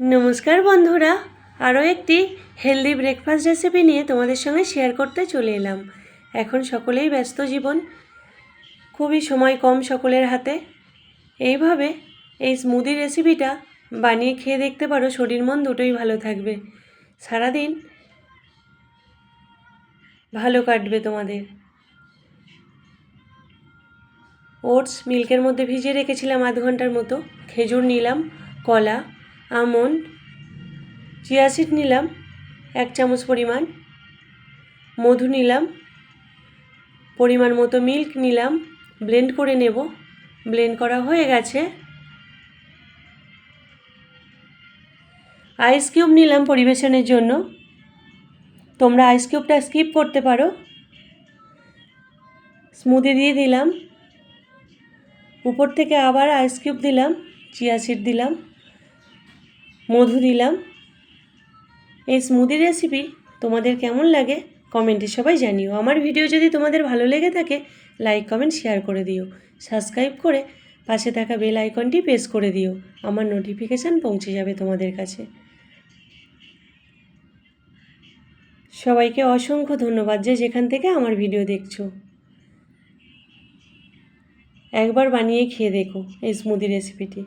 নমস্কার বন্ধুরা, আরও একটি হেলদি ব্রেকফাস্ট রেসিপি নিয়ে তোমাদের সঙ্গে শেয়ার করতে চলে এলাম। এখন সকলেই ব্যস্ত জীবন, খুবই সময় কম সকলের হাতে। এইভাবে এই স্মুদি রেসিপিটা বানিয়ে খেয়ে দেখতে পারো, শরীর মন দুটোই ভালো থাকবে। সারাদিন ভালো কাটবে তোমাদের। ওটস মিল্কের মধ্যে ভিজিয়ে রেখেছিলাম আধ ঘণ্টার মতো। খেজুর নিলাম, কলা আমন্ড চিয়া সিড নিলাম, এক চামচ পরিমাণ, মধু নিলাম, পরিমাণ মতো মিল্ক নিলাম, ব্লেন্ড করে নেব, ব্লেন্ড করা হয়ে গেছে। আইস কিউব নিলাম পরিবেশনের জন্য। তোমরা আইস কিউবটা স্কিপ করতে পারো। স্মুদি দিয়ে দিলাম। উপর থেকে আবার আইস কিউব দিলাম চিয়া সিড দিলাম। মধু দিলাম। এই স্মুদি রেসিপি তোমাদের কেমন লাগে কমেন্টে সবাই জানিও। আমার ভিডিও যদি তোমাদের ভালো লেগে থাকে লাইক কমেন্ট শেয়ার করে দিও। সাবস্ক্রাইব করে পাশে থাকা বেল আইকনটি প্রেস করে দিও। আমার নোটিফিকেশান পৌঁছে যাবে তোমাদের কাছে। সবাইকে অসংখ্য ধন্যবাদ যে যেখান থেকে আমার ভিডিও দেখছ। একবার বানিয়ে খেয়ে দেখো এই স্মুদি রেসিপিটি